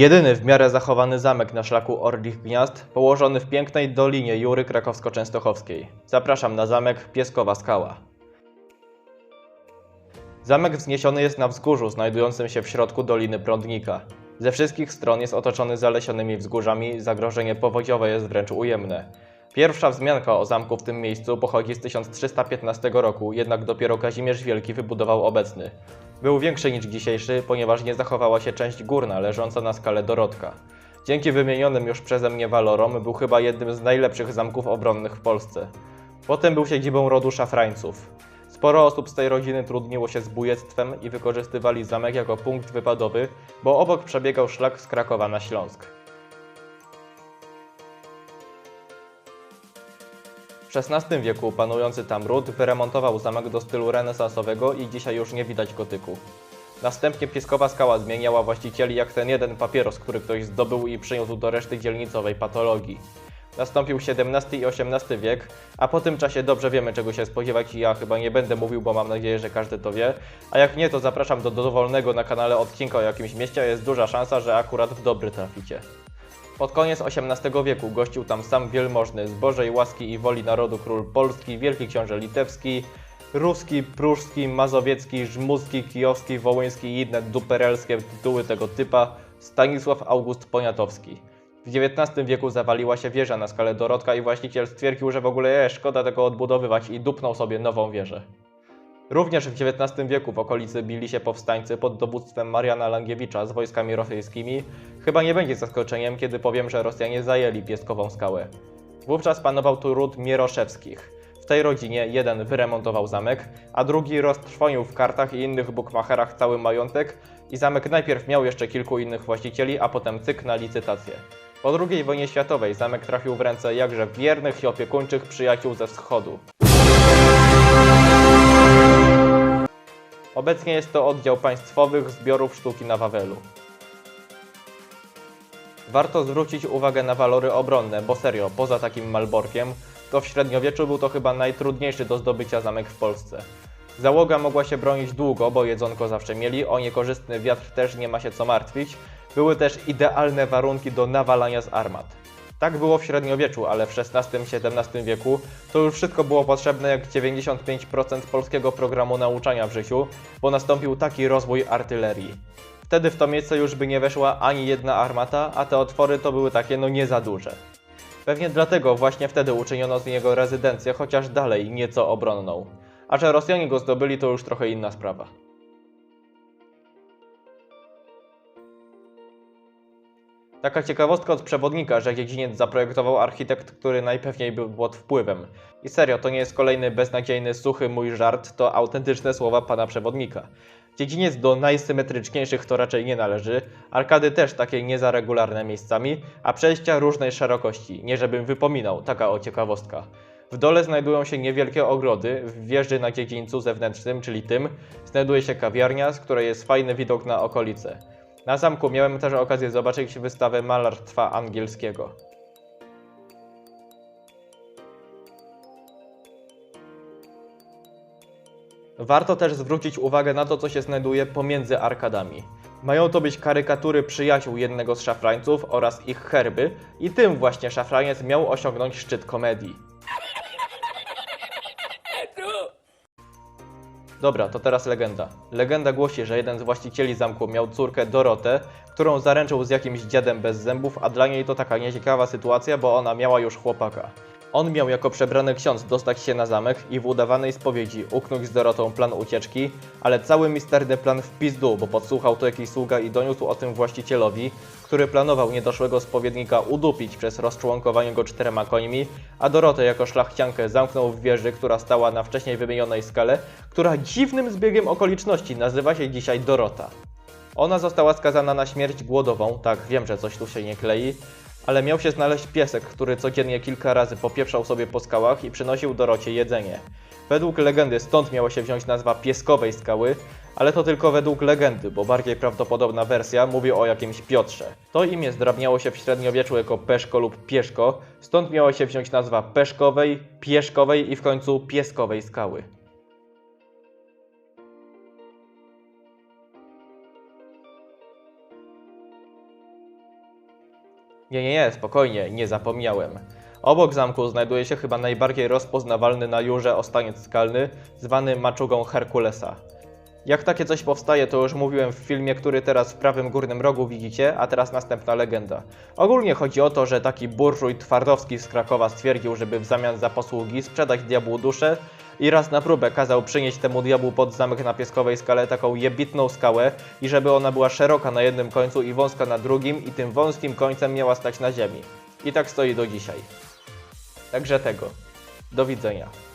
Jedyny w miarę zachowany zamek na szlaku Orlich Gniazd, położony w pięknej dolinie Jury Krakowsko-Częstochowskiej. Zapraszam na zamek Pieskowa Skała. Zamek wzniesiony jest na wzgórzu znajdującym się w środku Doliny Prądnika. Ze wszystkich stron jest otoczony zalesionymi wzgórzami, zagrożenie powodziowe jest wręcz ujemne. Pierwsza wzmianka o zamku w tym miejscu pochodzi z 1315 roku, jednak dopiero Kazimierz Wielki wybudował obecny. Był większy niż dzisiejszy, ponieważ nie zachowała się część górna, leżąca na skale Dorotka. Dzięki wymienionym już przeze mnie walorom był chyba jednym z najlepszych zamków obronnych w Polsce. Potem był siedzibą rodu szafrańców. Sporo osób z tej rodziny trudniło się z bujectwem i wykorzystywali zamek jako punkt wypadowy, bo obok przebiegał szlak z Krakowa na Śląsk. W XVI wieku panujący tam ród wyremontował zamek do stylu renesansowego i dzisiaj już nie widać gotyku. Następnie Pieskowa Skała zmieniała właścicieli jak ten jeden papieros, który ktoś zdobył i przyniósł do reszty dzielnicowej patologii. Nastąpił XVII i XVIII wiek, a po tym czasie dobrze wiemy czego się spodziewać i ja chyba nie będę mówił, bo mam nadzieję, że każdy to wie. A jak nie, to zapraszam do dowolnego na kanale odcinka o jakimś mieście, a jest duża szansa, że akurat w dobry traficie. Pod koniec XVIII wieku gościł tam sam wielmożny, z Bożej łaski i woli narodu król polski, wielki książę litewski, ruski, pruszki, mazowiecki, żmudski, kijowski, wołyński i inne duperelskie tytuły tego typa Stanisław August Poniatowski. W XIX wieku zawaliła się wieża na skalę Dorotka i właściciel stwierdził, że w ogóle e, szkoda tego odbudowywać i dupnął sobie nową wieżę. Również w XIX wieku w okolicy bili się powstańcy pod dowództwem Mariana Langiewicza z wojskami rosyjskimi. Chyba nie będzie zaskoczeniem, kiedy powiem, że Rosjanie zajęli Pieskową skałę. Wówczas panował tu ród Mieroszewskich. W tej rodzinie jeden wyremontował zamek, a drugi roztrwonił w kartach i innych bukmacherach cały majątek i zamek najpierw miał jeszcze kilku innych właścicieli, a potem cyk na licytację. Po II wojnie światowej zamek trafił w ręce jakże wiernych i opiekuńczych przyjaciół ze wschodu. Obecnie jest to oddział państwowych zbiorów sztuki na Wawelu. Warto zwrócić uwagę na walory obronne, bo serio, poza takim Malborkiem, to w średniowieczu był to chyba najtrudniejszy do zdobycia zamek w Polsce. Załoga mogła się bronić długo, bo jedzonko zawsze mieli, o niekorzystny wiatr też nie ma się co martwić. Były też idealne warunki do nawalania z armat. Tak było w średniowieczu, ale w XVI-XVII wieku to już wszystko było potrzebne jak 95% polskiego programu nauczania w życiu, bo nastąpił taki rozwój artylerii. Wtedy w to miejsce już by nie weszła ani jedna armata, a te otwory to były takie no nie za duże. Pewnie dlatego właśnie wtedy uczyniono z niego rezydencję, chociaż dalej nieco obronną. A że Rosjanie go zdobyli, to już trochę inna sprawa. Taka ciekawostka od przewodnika, że dziedziniec zaprojektował architekt, który najpewniej był pod wpływem. I serio, to nie jest kolejny beznadziejny, suchy mój żart, to autentyczne słowa pana przewodnika. Dziedziniec do najsymetryczniejszych to raczej nie należy, arkady też takie niezaregularne miejscami, a przejścia różnej szerokości, nie żebym wypominał, taka o ciekawostka. W dole znajdują się niewielkie ogrody, w wieży na dziedzińcu zewnętrznym, czyli tym, znajduje się kawiarnia, z której jest fajny widok na okolice. Na zamku miałem też okazję zobaczyć wystawę malarstwa angielskiego. Warto też zwrócić uwagę na to, co się znajduje pomiędzy arkadami. Mają to być karykatury przyjaciół jednego z szafrańców oraz ich herby, i tym właśnie szafraniec miał osiągnąć szczyt komedii. Dobra, to teraz legenda. Legenda głosi, że jeden z właścicieli zamku miał córkę Dorotę, którą zaręczył z jakimś dziadem bez zębów, a dla niej to taka nieciekawa sytuacja, bo ona miała już chłopaka. On miał jako przebrany ksiądz dostać się na zamek i w udawanej spowiedzi uknąć z Dorotą plan ucieczki, ale cały misterny plan w pizdu, bo podsłuchał to jakiś sługa i doniósł o tym właścicielowi, który planował niedoszłego spowiednika udupić przez rozczłonkowanie go czterema końmi, a Dorotę jako szlachciankę zamknął w wieży, która stała na wcześniej wymienionej skale, która dziwnym zbiegiem okoliczności nazywa się dzisiaj Dorota. Ona została skazana na śmierć głodową, tak wiem, że coś tu się nie klei, ale miał się znaleźć piesek, który codziennie kilka razy popieprzał sobie po skałach i przynosił Dorocie jedzenie. Według legendy stąd miała się wziąć nazwa Pieskowej Skały, ale to tylko według legendy, bo bardziej prawdopodobna wersja mówi o jakimś Piotrze. To imię zdrabniało się w średniowieczu jako Peszko lub Pieszko, stąd miała się wziąć nazwa Peszkowej, Pieszkowej i w końcu Pieskowej Skały. Nie, nie, nie, spokojnie, nie zapomniałem. Obok zamku znajduje się chyba najbardziej rozpoznawalny na Jurze ostaniec skalny, zwany maczugą Herkulesa. Jak takie coś powstaje, to już mówiłem w filmie, który teraz w prawym górnym rogu widzicie, a teraz następna legenda. Ogólnie chodzi o to, że taki burżuj Twardowski z Krakowa stwierdził, żeby w zamian za posługi sprzedać diabłu duszę i raz na próbę kazał przynieść temu diabłu pod zamek na Pieskowej skale taką jebitną skałę i żeby ona była szeroka na jednym końcu i wąska na drugim i tym wąskim końcem miała stać na ziemi. I tak stoi do dzisiaj. Także tego. Do widzenia.